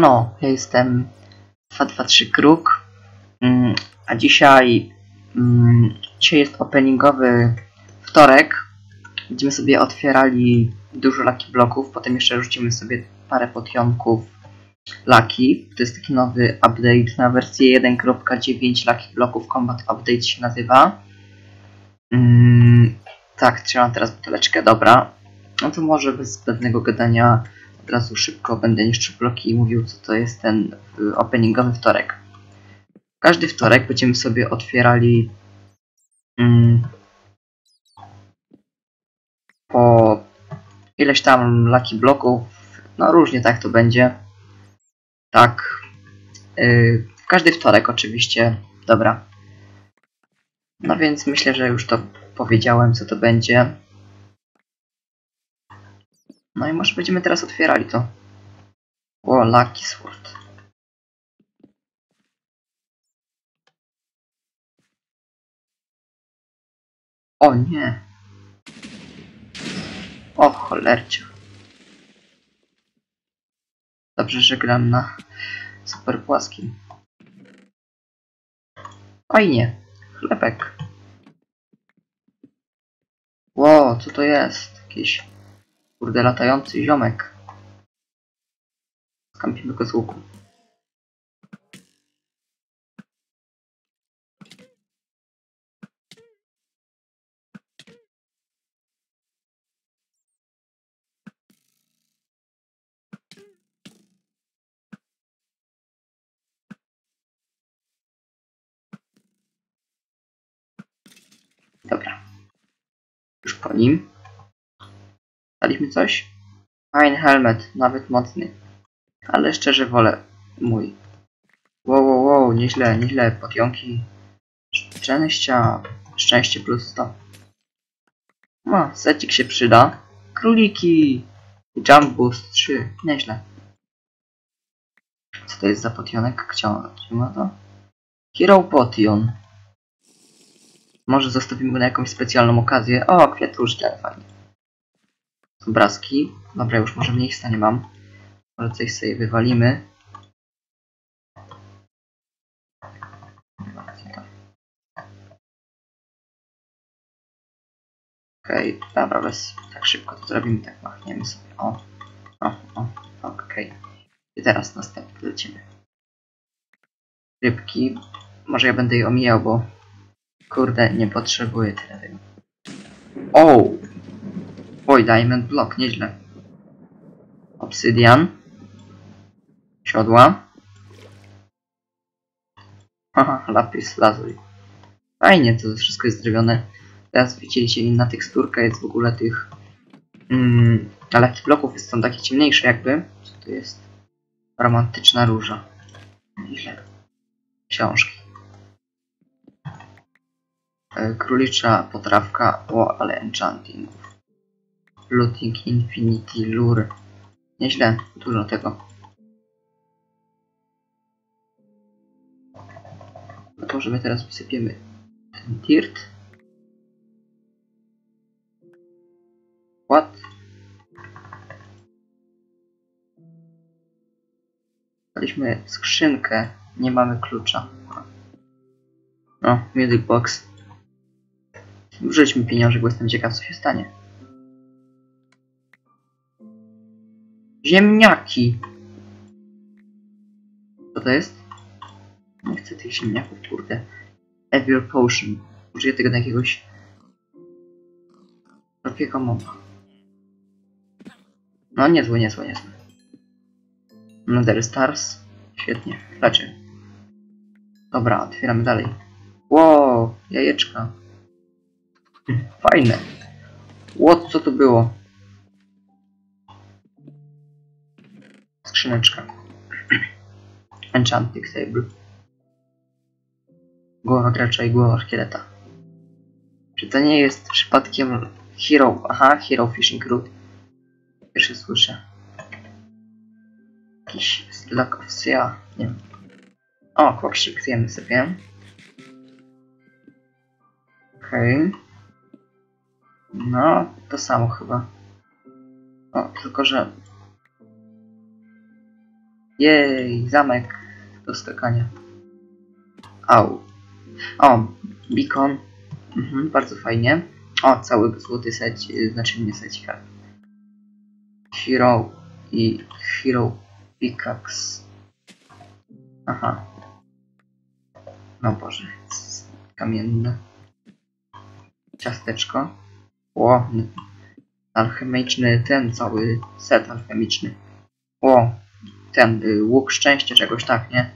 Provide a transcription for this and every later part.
No, ja jestem 223 Kruk, mm, a dzisiaj, mm, dzisiaj jest openingowy wtorek. Będziemy sobie otwierali dużo laki bloków, potem jeszcze rzucimy sobie parę potionków laki. To jest taki nowy update na wersję 1.9 laki bloków Combat Update się nazywa. Mm, tak, trzymam teraz buteleczkę, dobra. No to może bez zbędnego gadania od razu szybko będę niszczył bloki i mówił, co to jest ten y, openingowy wtorek. Każdy wtorek będziemy sobie otwierali mm, po ileś tam laki bloków. No różnie tak to będzie. Tak. Yy, każdy wtorek oczywiście. Dobra. No więc myślę, że już to powiedziałem, co to będzie. No i może będziemy teraz otwierali to. O, Lucky Sword. O nie. O cholercia. Dobrze, że gram na super płaskim. Fajnie. Chlebek. Ło, co to jest? Jakiś kurde latający ziomek. Skampimy go z łuku. Dobra. Już po nim. Daliśmy coś? Fine helmet, nawet mocny. Ale szczerze wolę mój. Wow, wow, wow, nieźle, nieźle. Potionki. Szczęścia. Szczęście plus 100. No, secik się przyda. Króliki. Jump boost 3. Nieźle. Co to jest za potionek? Chciałem. ma to? Hero Potion. Może zostawimy go na jakąś specjalną okazję. O, kwiatuszki, ale fajnie. Obrazki. Dobra, już może mniej stanie mam. Może coś sobie wywalimy. Okej, okay, dobra, bez tak szybko to zrobimy, tak machniemy sobie. O, o, o, okej. Okay. I teraz następny lecimy. Rybki. Może ja będę je omijał, bo Kurde, nie potrzebuję tyle tego. O! Oj, Diamond Block, nieźle. Obsydian. Siodła. Haha, lapis lazuli. Fajnie, to wszystko jest zrobione. Teraz widzieliście, inna teksturka jest w ogóle tych... Mm, ale tych bloków są takie ciemniejsze jakby. Co to jest? Romantyczna róża. Nieźle. Książki. Królicza potrawka, o ale enchanting. Looting Infinity Lure. Nieźle, dużo tego. No to może my teraz wysypiemy ten dirt. What? Daliśmy skrzynkę, nie mamy klucza. No, music box. Wrzuć mi pieniążek, bo jestem ciekaw, co się stanie. Ziemniaki! Co to jest? Nie chcę tych ziemniaków, kurde. Evil Potion. Użyję tego na jakiegoś... Takiego moba. No, niezłe, niezłe, niezłe. Nether Stars. Świetnie. Flacie. Dobra, otwieramy dalej. Wow, jajeczka. Fajne. Łot, co to było? Skrzyneczka. Enchanting Table. Głowa gracza i głowa szkieleta. Czy to nie jest przypadkiem Hero... Aha, Hero Fishing Root. Pierwszy słyszę. Jakiś Luck of Sea. Nie wiem. O, koksik zjemy sobie. Okej. Okay. No, to samo chyba. O, tylko że... Jej, zamek do skakania. Au. O, beacon. Mhm, bardzo fajnie. O, cały złoty set, znaczy nie secik, ale Hero i Hero Pickaxe. Aha. No Boże, kamienne. Ciasteczko. O, alchemiczny ten cały set alchemiczny. O, ten y, łuk szczęścia czegoś tak, nie?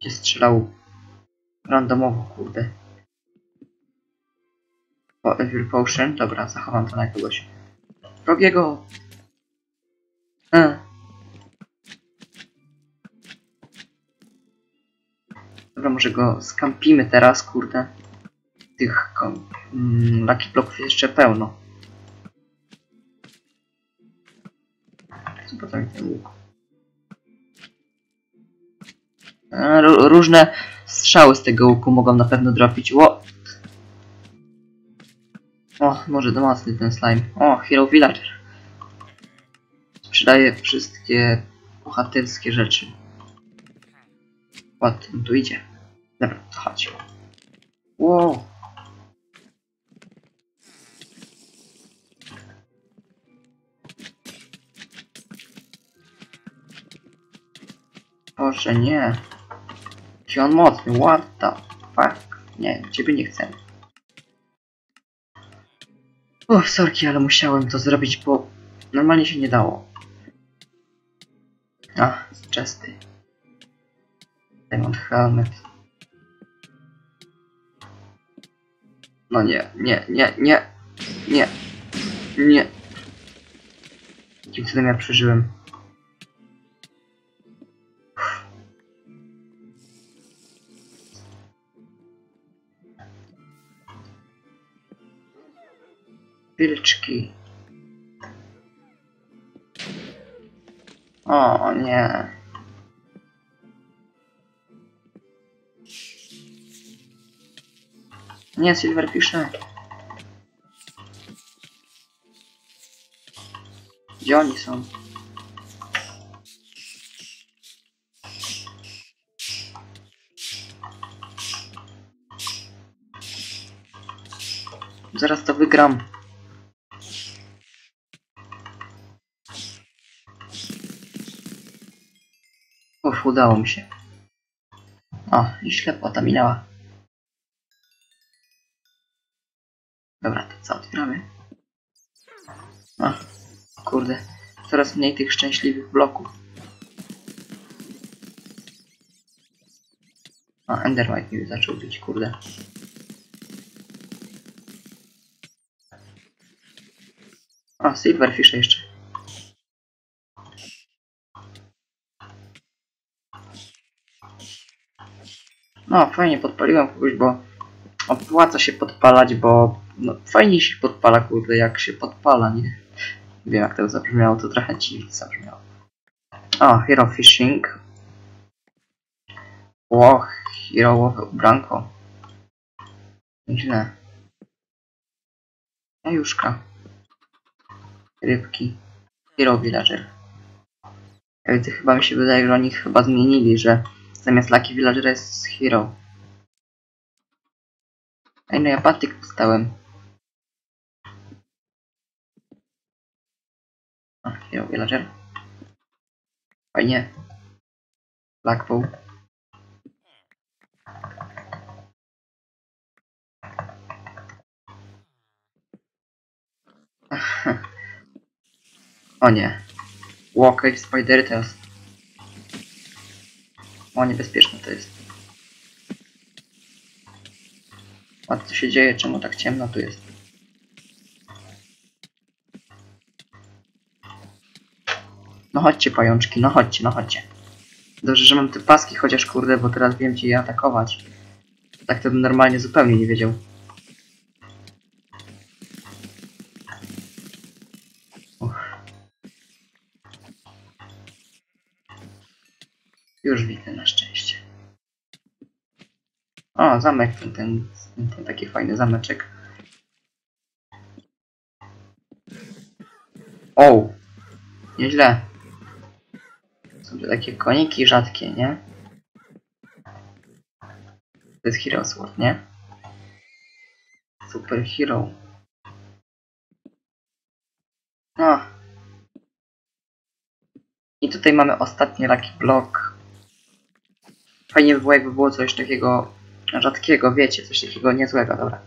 Gdzie strzelał randomowo, kurde. O, Evil Potion. Dobra, zachowam to na kogoś. Rogiego! E. Dobra, może go skampimy teraz, kurde. Tych mm, Lucky Blocków jeszcze pełno. Ró- różne strzały z tego łuku mogą na pewno dropić. Ło! O, może do mocny ten slime. O, Hero Villager. Sprzedaje wszystkie bohaterskie rzeczy. Ładnie, tu idzie. Dobra, chodź. Wow. Boże, nie. Jaki on mocny, what the fuck. Nie, ciebie nie chcę. Uff, sorki, ale musiałem to zrobić, bo normalnie się nie dało. A, czesty. Diamond Helmet. No nie, nie, nie, nie, nie, nie. Jakim cudem ja przeżyłem. Wilczki. O nie. Nie, Silverfishy. Gdzie oni są? Zaraz to wygram. Udało mi się. O, i ślepota minęła. Dobra, to co, otwieramy? O, kurde. Coraz mniej tych szczęśliwych bloków. O, Endermite mi zaczął bić, kurde. O, Silverfish jeszcze. No, fajnie podpaliłem kogoś, bo opłaca się podpalać, bo no, się podpala, kurde, jak się podpala, nie? Wiem, jak to zabrzmiało, to trochę dziwnie zabrzmiało. O, Hero Fishing. Ło, herołowe ubranko. Nieźle. Jajuszka. Rybki. Hero Villager. Ja widzę, chyba mi się wydaje, że oni chyba zmienili, że zamiast Lucky Villagera jest Hero. Ej, no ja patyk dostałem. A, Hero Villager. Fajnie. Blackpool. O nie. Walker Spidery teraz. O, niebezpieczne to jest. A co się dzieje? Czemu tak ciemno tu jest? No chodźcie pajączki, no chodźcie, no chodźcie. Dobrze, że mam te paski, chociaż kurde, bo teraz wiem gdzie je atakować. Tak to bym normalnie zupełnie nie wiedział. Uff. Już widzę szczęście. O, zamek, ten, ten, ten taki fajny zameczek. O! Nieźle. Są to takie koniki rzadkie, nie? To jest Hero Sword, nie? Super Hero. No. I tutaj mamy ostatni Lucky Block. Fajnie by było, jakby było coś takiego rzadkiego, wiecie, coś takiego niezłego, dobra.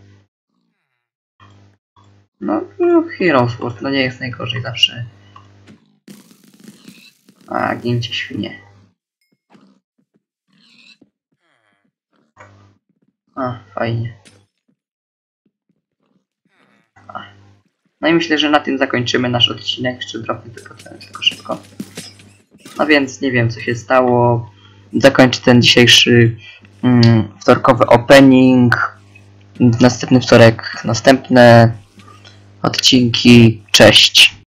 No, no Hero Sword, no nie jest najgorzej zawsze. A, gincie świnie. A, fajnie. A. No i myślę, że na tym zakończymy nasz odcinek. Jeszcze tylko ten tylko szybko. No więc nie wiem co się stało. Zakończę ten dzisiejszy wtorkowy opening. Następny wtorek następne odcinki. Cześć.